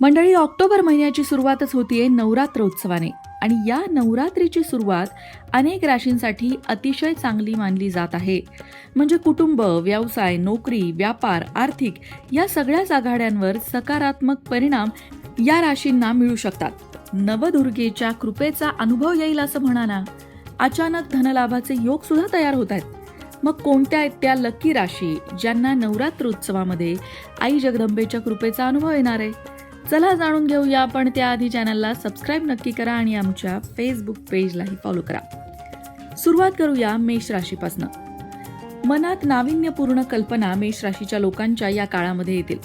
मंडळी ऑक्टोबर महिन्याची सुरुवातच होतीये नवरात्र उत्सवाने. आणि या नवरात्रीची सुरुवात अनेक राशींसाठी अतिशय चांगली मानली जात आहे. म्हणजे कुटुंब व्यवसाय नोकरी व्यापार आर्थिक या सगळ्याच आघाड्यांवर सकारात्मक परिणाम या राशींना मिळू शकतात. नवदुर्गेच्या कृपेचा अनुभव येईल असं म्हणा ना अचानक धनलाभाचे योग सुद्धा तयार होत आहेत. मग कोणत्या आहेत त्या लकी राशी ज्यांना नवरात्र उत्सवामध्ये आई जगदंबेच्या कृपेचा अनुभव येणार आहे? चला जाणून घेऊया. आपण त्याआधी चॅनलला सबस्क्राईब नक्की करा आणि आमच्या फेसबुक पेजलाही फॉलो करा. सुरुवात करूया मेष राशीपासनं. मनात नाविन्यपूर्ण कल्पना मेष राशीच्या लोकांच्या या काळामध्ये येतील.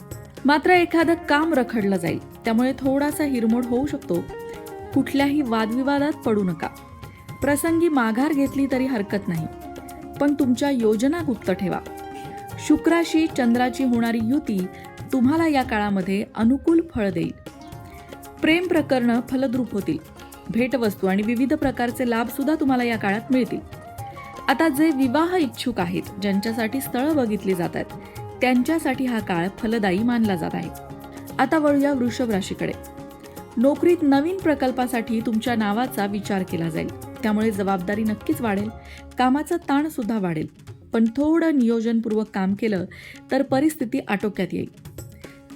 मात्र एखादं काम रखडलं जाईल. त्यामुळे थोडासा हिरमोड होऊ शकतो. कुठल्याही वादविवादात पडू नका. प्रसंगी माघार घेतली तरी हरकत नाही. पण तुमच्या योजना गुप्त ठेवा. शुक्राशी चंद्राची होणारी युती तुम्हाला या काळामध्ये अनुकूल फळ देईल. प्रेम प्रकरणं फलद्रूप होतील. भेटवस्तू आणि विविध प्रकारचे लाभ सुद्धा तुम्हाला या काळात मिळतील. आता जे विवाह इच्छुक आहेत ज्यांच्यासाठी स्थळं बघितली जात आहेत त्यांच्यासाठी हा काळ फलदायी मानला जात आहे. आता वळूया वृषभ राशीकडे. नोकरीत नवीन प्रकल्पासाठी तुमच्या नावाचा विचार केला जाईल. त्यामुळे जबाबदारी नक्कीच वाढेल. कामाचा ताण सुद्धा वाढेल. पण थोडं नियोजनपूर्वक काम केलं तर परिस्थिती आटोक्यात येईल.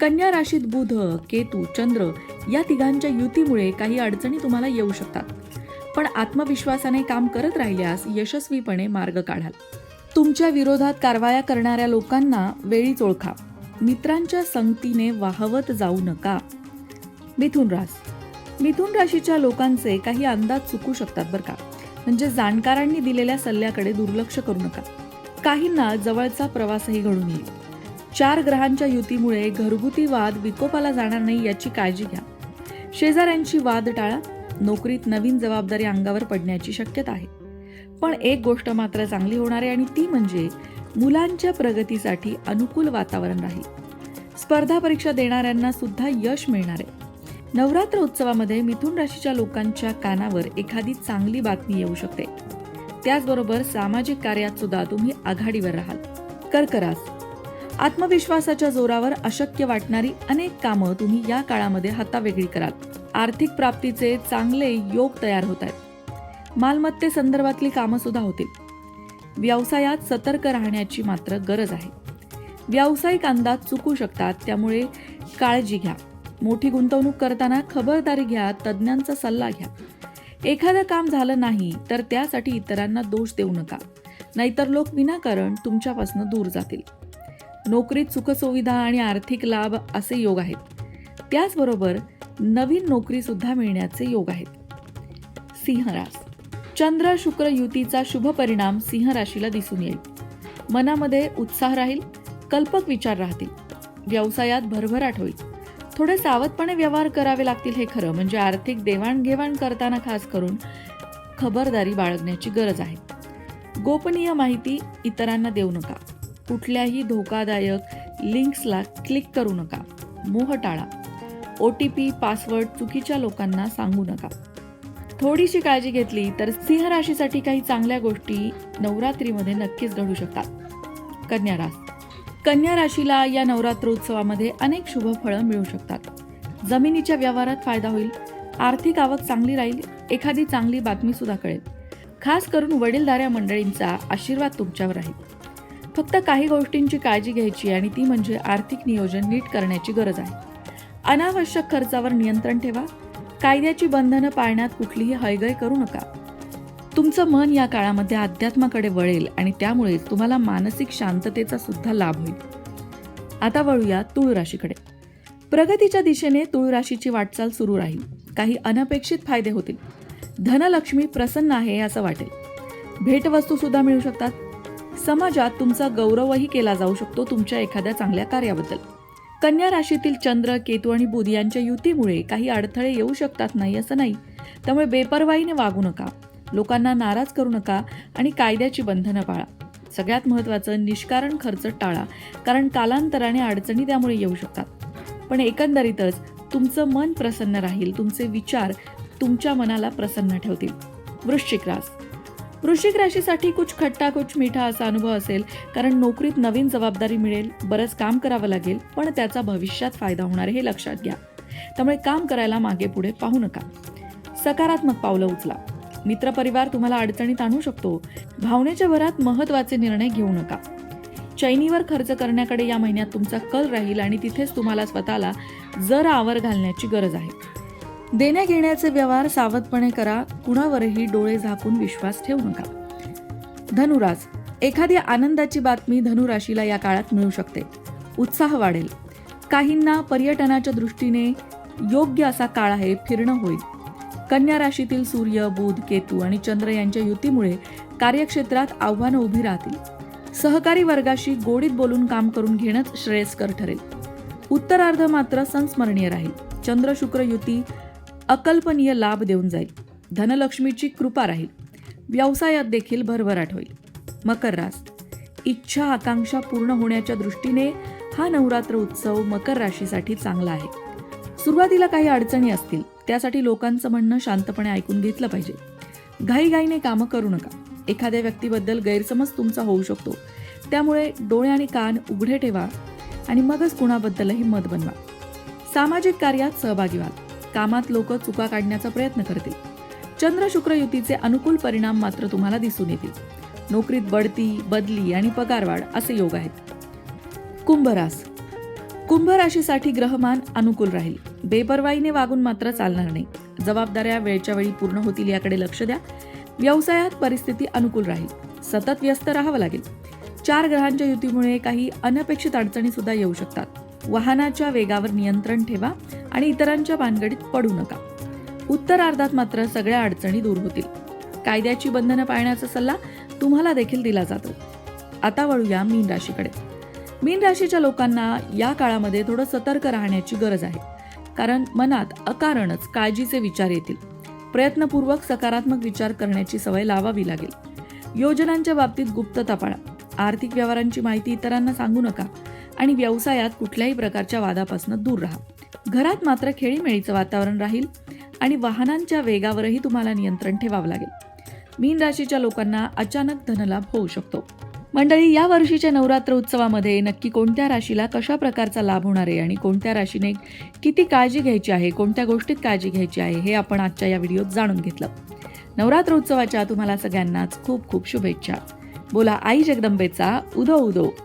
कन्या राशीत बुध केतू चंद्र या तिघांच्या युतीमुळे काही अडचणी तुम्हाला येऊ शकतात. पण आत्मविश्वासाने काम करत राहिल्यास यशस्वीपणे मार्ग काढाल. तुमच्या विरोधात कारवाया करणाऱ्या लोकांना वेळीच ओळखा मित्रांच्या संगतीने वाहवत जाऊ नका. मिथुन रास. मिथुन राशीच्या लोकांचे काही अंदाज चुकू शकतात बरं का. म्हणजे जाणकारांनी दिलेल्या सल्ल्याकडे दुर्लक्ष करू नका. काहींना जवळचा प्रवासही घडून येईल. चार ग्रहांच्या युतीमुळे घरगुती वाद विकोपाला जाणार नाही याची काळजी घ्या. शेजाऱ्यांची वाद टाळा. नोकरीत नवीन जबाबदारी अंगावर पडण्याची शक्यता आहे. पण एक गोष्ट मात्र चांगली होणार आहे आणि ती म्हणजे मुलांच्या प्रगतीसाठी अनुकूल वातावरण राहील. स्पर्धा परीक्षा देणाऱ्यांना सुद्धा यश मिळणार आहे. नवरात्र उत्सवामध्ये मिथुन राशीच्या लोकांच्या कानावर एखादी चांगली बातमी येऊ शकते. त्याचबरोबर सामाजिक कार्यात सुद्धा तुम्ही आघाडीवर राहाल. कर्करास आत्मविश्वासाच्या जोरावर अशक्य वाटणारी अनेक कामं तुम्ही या काळामध्ये हातावेगळी कराल. आर्थिक प्राप्तीचे चांगले योग तयार होत आहेत. मालमत्ते संदर्भातली कामं सुद्धा होतील. व्यवसायात सतर्क राहण्याची मात्र गरज आहे. व्यावसायिक अंदाज चुकू शकतात त्यामुळे काळजी घ्या. मोठी गुंतवणूक करताना खबरदारी घ्या तज्ज्ञांचा सल्ला घ्या. एखादं काम झालं नाही तर त्यासाठी इतरांना दोष देऊ नका. नाहीतर लोक विनाकारण तुमच्यापासून दूर जातील. नोकरीत सुखसुविधा आणि आर्थिक लाभ असे योग आहेत. त्याचबरोबर नवीन नोकरीसुद्धा मिळण्याचे योग आहेत. सिंहरास चंद्र शुक्र युतीचा शुभ परिणाम सिंह राशीला दिसून येईल. मनामध्ये उत्साह राहील कल्पक विचार राहतील. व्यवसायात भरभराट होईल. थोडे सावधपणे व्यवहार करावे लागतील हे खरं म्हणजे आर्थिक देवाणघेवाण करताना खास करून खबरदारी बाळगण्याची गरज आहे. गोपनीय माहिती इतरांना देऊ नका. कुठल्याही धोकादायक लिंक्सला क्लिक करू नका. मोह टाळा ओ टी पी पासवर्ड चुकीच्या लोकांना सांगू नका. थोडीशी काळजी घेतली तर सिंह राशीसाठी काही चांगल्या गोष्टी नवरात्रीमध्ये नक्कीच घडू शकतात. कन्या रास कन्या राशीला या नवरात्रोत्सवामध्ये अनेक शुभ फळं मिळू शकतात. जमिनीच्या व्यवहारात फायदा होईल. आर्थिक आवक चांगली राहील. एखादी चांगली बातमी सुद्धा कळेल. खास करून वडीलधाऱ्या मंडळींचा आशीर्वाद तुमच्यावर राहील. फक्त काही गोष्टींची काळजी घ्यायची आणि ती म्हणजे आर्थिक नियोजन नीट करण्याची गरज आहे. अनावश्यक खर्चावर नियंत्रण ठेवा. कायद्याची बंधनं पाळण्यात कुठलीही हयगय करू नका. तुमचं मन या काळामध्ये अध्यात्माकडे वळेल आणि त्यामुळे तुम्हाला मानसिक शांततेचा सुद्धा लाभ होईल. आता वळूया तुळ राशीकडे. प्रगतीच्या दिशेने तुळ राशीची वाटचाल सुरू राहील. काही अनपेक्षित फायदे होतील. धनलक्ष्मी प्रसन्न आहे असं वाटेल. भेटवस्तू सुद्धा मिळू शकतात. समाजात तुमचा गौरवही केला जाऊ शकतो तुमच्या एखाद्या चांगल्या कार्याबद्दल. कन्या राशीतील चंद्र केतू आणि बुध यांच्या युतीमुळे काही अडथळे येऊ शकतात नाही असं नाही. त्यामुळे बेपरवाईने वागू नका. लोकांना नाराज करू नका आणि कायद्याची बंधनं पाळा. सगळ्यात महत्त्वाचं निष्कारण खर्च टाळा कारण कालांतराने अडचणी त्यामुळे येऊ शकतात. पण एकंदरीतच तुमचं मन प्रसन्न राहील तुमचे विचार तुमच्या मनाला प्रसन्न ठेवतील. वृश्चिक रास. वृश्चिक राशीसाठी कुछ खट्टा कुछ मिठा असा अनुभव असेल. कारण नोकरीत नवीन जबाबदारी मिळेल बरंच काम करावं लागेल पण त्याचा भविष्यात फायदा होणार हे लक्षात घ्या. त्यामुळे काम करायला मागे पुढे पाहू नका. सकारात्मक पावलं उचला. मित्रपरिवार तुम्हाला अडचणीत आणू शकतो. भावनेच्या भरात महत्त्वाचे निर्णय घेऊ नका. चैनीवर खर्च करण्याकडे या महिन्यात तुमचा कल राहील आणि तिथेच तुम्हाला स्वतःला जर आवर घालण्याची गरज आहे. देण्या घेण्याचे व्यवहार सावधपणे करा. कुणावरही डोळे झाकून विश्वास ठेवू नका. धनुराज एखादी आनंदाची बातमी धनुराशीला या काळात मिळू शकते. उत्साह वाढेल. काहींना पर्यटनाच्या दृष्टीने योग्य असा काळ आहे फिरणं होईल. कन्या राशीतील सूर्य बुध केतू आणि चंद्र यांच्या युतीमुळे कार्यक्षेत्रात आव्हानं उभी राहतील. सहकारी वर्गाशी गोडीत बोलून काम करून घेणंच श्रेयस्कर ठरेल. उत्तरार्ध मात्र संस्मरणीय राहील. चंद्र शुक्र युती अकल्पनीय लाभ देऊन जाईल. धनलक्ष्मीची कृपा राहील. व्यवसायात देखील भरभराट होईल. मकर रास इच्छा आकांक्षा पूर्ण होण्याच्या दृष्टीने हा नवरात्र उत्सव मकर राशीसाठी चांगला आहे. सुरुवातीला काही अडचणी असतील त्यासाठी लोकांचं म्हणणं शांतपणे ऐकून घेतलं पाहिजे. घाईघाईने कामं करू नका. एखाद्या व्यक्तीबद्दल गैरसमज तुमचा होऊ शकतो. त्यामुळे डोळे आणि कान उघडे ठेवा आणि मगच कुणाबद्दलही मत बनवा. सामाजिक कार्यात सहभागी व्हा. कामात लोक चुका काढण्याचा प्रयत्न करतील. चंद्र शुक्र युतीचे अनुकूल परिणाम मात्र तुम्हाला दिसून येतील. नोकरीत बढती बदली आणि पगारवाढ असे योग आहेत. कुंभरास कुंभ राशीसाठी ग्रहमान अनुकूल राहील. बेपरवाईने वागून मात्र चालणार नाही. जबाबदाऱ्या वेळच्या वेळी पूर्ण होतील याकडे लक्ष द्या. व्यवसायात परिस्थिती अनुकूल राहील. सतत व्यस्त राहावं लागेल. चार ग्रहांच्या युतीमुळे काही अनपेक्षित अडचणी सुद्धा येऊ शकतात. वाहनाच्या वेगावर नियंत्रण ठेवा आणि इतरांच्या भानगडीत पडू नका. उत्तरार्धात मात्र सगळ्या अडचणी दूर होतील. कायद्याची बंधनं पाळण्याचा सल्ला तुम्हाला देखील दिला जातो. आता वळूया मीन राशीकडे. मीन राशीच्या लोकांना या काळामध्ये थोडं सतर्क राहण्याची गरज आहे. कारण मनात अकारणच काळजीचे विचार येतील. प्रयत्नपूर्वक सकारात्मक विचार करण्याची सवय लावावी लागेल. योजनांच्या बाबतीत गुप्तता पाळा. आर्थिक व्यवहारांची माहिती इतरांना सांगू नका. आणि व्यवसायात कुठल्याही प्रकारच्या वादापासून दूर राहा. घरात मात्र खेळीमेळीचं वातावरण राहील आणि वाहनांच्या वेगावरही तुम्हाला नियंत्रण ठेवावं लागेल. मीन राशीच्या लोकांना अचानक धनलाभ होऊ शकतो. मंडळी या वर्षीच्या नवरात्र उत्सवामध्ये नक्की कोणत्या राशीला कशा प्रकारचा लाभ होणार आहे आणि कोणत्या राशीने किती काळजी घ्यायची आहे कोणत्या गोष्टीत काळजी घ्यायची आहे हे आपण आजच्या या व्हिडिओत जाणून घेतलं. नवरात्र उत्सवाच्या तुम्हाला सगळ्यांनाच खूप खूप शुभेच्छा. बोला आई जगदंबेचा उदो उदो.